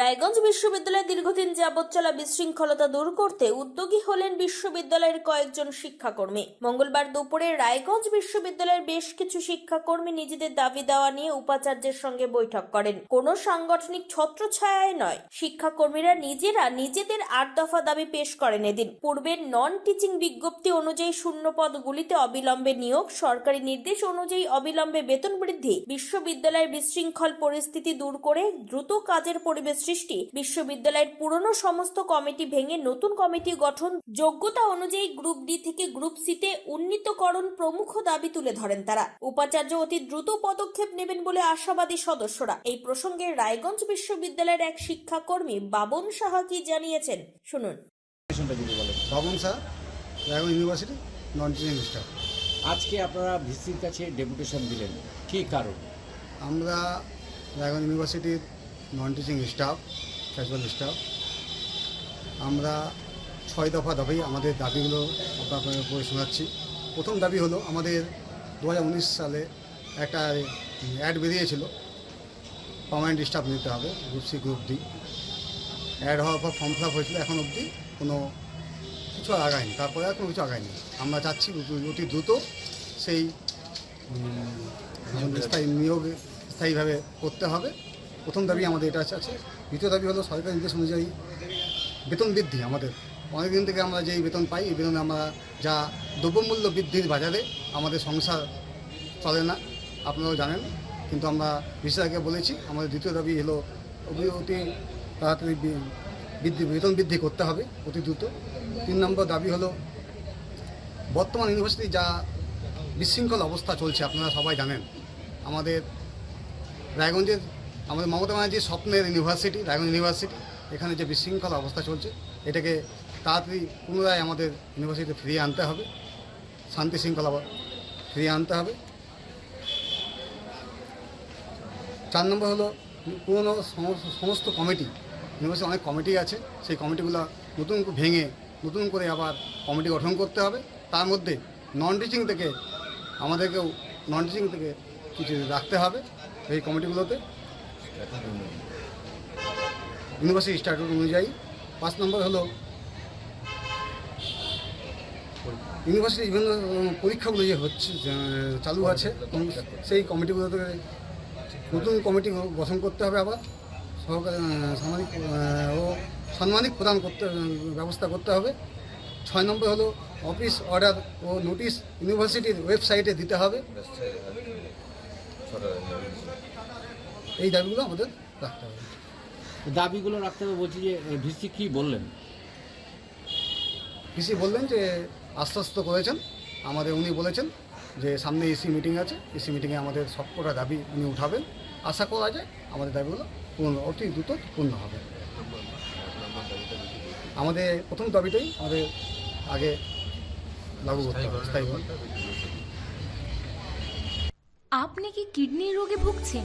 রায়গঞ্জ বিশ্ববিদ্যালয়ে দীর্ঘদিন যাবৎ চলা বিশৃঙ্খলতা দূর করতে উদ্যোগী হলেন বিশ্ববিদ্যালয়ের কয়েকজন শিক্ষাকর্মী। মঙ্গলবার দুপুরে রায়গঞ্জ বিশ্ববিদ্যালয়ের বেশ কিছু শিক্ষাকর্মী নিজেদের দাবি দেওয়া নিয়ে উপাচার্যের সঙ্গে বৈঠক করেন। কোনো সাংগঠনিক ছত্রছায়ায় নয়, শিক্ষাকর্মীরা নিজেরা নিজেদের আট দফা দাবি পেশ করেন এদিন। পূর্বের নন টিচিং বিজ্ঞপ্তি অনুযায়ী শূন্য পদগুলিতে অবিলম্বে নিয়োগ, সরকারি নির্দেশ অনুযায়ী অবিলম্বে বেতন বৃদ্ধি, বিশ্ববিদ্যালয়ের বিশৃঙ্খল পরিস্থিতি দূর করে দ্রুত কাজের পরিবেশ সৃষ্টি। বিশ্ববিদ্যালয়ের পুরনো সমস্ত কমিটি ভেঙে নতুন কমিটি গঠন যোগ্যতা অনুযায়ী গ্রুপ ডি থেকে গ্রুপ সিতে উন্নীতকরণ প্রমুখ দাবি তুলে ধরেন তারা। উপাচার্য অতি দ্রুত পদক্ষেপ নেবেন বলে আশাবাদী সদস্যরা। এই প্রসঙ্গে রায়গঞ্জ বিশ্ববিদ্যালয়ের এক শিক্ষাকর্মী বাবন সাহা কি জানিয়েছেন? শুনুন। Baban sir Raiganj university non teaching staff আজকে আপনারা ভিসির কাছে ডেপুটেশন দিলেন। কী কারণ? আমরা রায়গঞ্জ ইউনিভার্সিটির non teaching staff casual staff আমরা ছয় দফা দাবি আমাদের দাবিগুলো আপনাদের পড়ে শোনাচ্ছি। প্রথম দাবি হলো আমাদের দু হাজার উনিশ সালে একটা অ্যাড বেরিয়েছিল। পার্মানেন্ট স্টাফ নিতে হবে group C group D add হওয়ার পর ফর্ম ফিল হয়েছিল এখন অবধি, কোনো কিছু আগায়নি, তারপরে আর কোনো কিছু আগায়নি। আমরা চাচ্ছি অতি দ্রুত সেই স্থায়ী নিয়োগ স্থায়ীভাবে করতে হবে। প্রথম দাবি আমাদের এটা আছে। দ্বিতীয় দাবি হলো সরকারি নির্দেশ অনুযায়ী বেতন বৃদ্ধি আমাদের। অনেকদিন থেকে আমরা যেই বেতন পাই, এই বেতনে আমরা যা দ্রব্যমূল্য বৃদ্ধির বাজারে আমাদের সংসার চলে না, আপনারাও জানেন। কিন্তু আমরা বিশেষ আগে বলেছি, আমাদের দ্বিতীয় দাবি হলো অতি তাড়াতাড়ি বৃদ্ধি, বেতন বৃদ্ধি করতে হবে অতি দ্রুত। তিন নম্বর দাবি হলো বর্তমান ইউনিভার্সিটি যা বিশৃঙ্খল অবস্থা চলছে, আপনারা সবাই জানেন। আমাদের রায়গঞ্জের আমাদের মমতা ব্যানার্জির স্বপ্নের ইউনিভার্সিটি, রায়গঞ্জ ইউনিভার্সিটি, এখানে যে বিশৃঙ্খল অবস্থা চলছে, এটাকে তাড়াতাড়ি পুনরায় আমাদের ইউনিভার্সিটিতে ফিরিয়ে আনতে হবে, শান্তি শৃঙ্খলা ফিরিয়ে আনতে হবে। চার নম্বর হলো, পুরনো সমস্ত- কমিটি ইউনিভার্সিটি অনেক কমিটি আছে, সেই কমিটিগুলো নতুন ভেঙে নতুন করে আবার কমিটি গঠন করতে হবে। তার মধ্যে নন টিচিং থেকে আমাদেরকেও নন টিচিং থেকে কিছু রাখতে হবে, এই কমিটিগুলোতে। ইউনিভার্সিটি স্ট্যাটুট অনুযায়ী। পাঁচ নম্বর হলো, ইউনিভার্সিটি বিভিন্ন পরীক্ষাগুলো যে হচ্ছে চালু আছে, সেই কমিটিগুলোতে নতুন কমিটি গঠন করতে হবে আবার। সহকারী সামাজিক ও সাম্মানিক প্রদান করতে, ব্যবস্থা করতে হবে। ছয় নম্বর হলো অফিস অর্ডার ও নোটিশ ইউনিভার্সিটির ওয়েবসাইটে দিতে হবে। এই দাবিগুলো আমাদের রাখতে হবে। দাবিগুলো রাখতে হবে বলছি যে ভিসি কী বললেন? পিসি বললেন যে আশ্বস্ত করেছেন। আমাদের উনি বলেছেন যে সামনে এসি মিটিং আছে। এসি মিটিংয়ে আমাদের সবকটা দাবি উনি উঠাবেন। আশা করা যায় আমাদের দাবিগুলো পূর্ণ অতি দ্রুত পূর্ণ হবে। আমাদের প্রথম দাবিটাই আমাদের আগে লাগু করতে হবে আপনি কি কিডনির রোগে ভুগছেন?